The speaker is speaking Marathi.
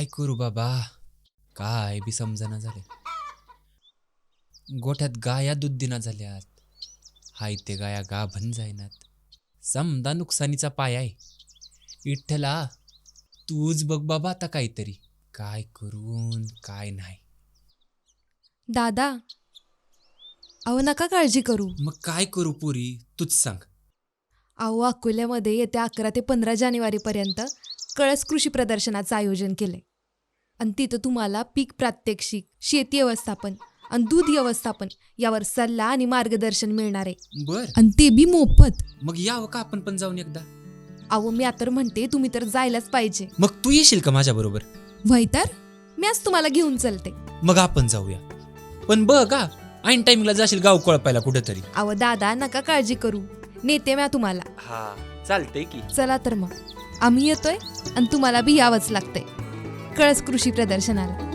काय करू बाबा. काय बी समजना झाले. गोठ्यात गाया दूध दिना झाल्यात. हाय ते गाया गाभण जायनात समदा नुकसानीचा पाय आहे. विठ्ठला तूच बघ बाबा आता काहीतरी. काय करून काय नाही. दादा अहो नका काळजी करू. मग काय करू पुरी? तूच सांग. अहो अकोल्यामध्ये येत्या अकरा ते पंधरा जानेवारीपर्यंत कळस कृषी प्रदर्शनाचं आयोजन केलंय. आणि तिथं तुम्हाला पीक प्रात्यक्षिक शेती व्यवस्थापन आणि दूध व्यवस्थापन यावर सल्ला आणि मार्गदर्शन मिळणार आहे. बर. आणि ते बी मोफत. मग यावं का आपण पण जाऊन एकदा? अहो मी आता म्हणते तुम्ही तर जायलाच पाहिजे. मग तू येशील का माझ्या बरोबर? वय तर? मी आज तुम्हाला घेऊन चलते. मग आपण जाऊया. पण बघ ऐन टाइमिंगला जाशील गाव कळपायला कुठेतरी. अहो दादा नका काळजी करू. नेते म्या तुम्हाला. हा चालतंय की. चला तर मग. आम्ही येतोय आणि तुम्हाला बी यावंच लागतंय. कळस कृषी प्रदर्शनाला.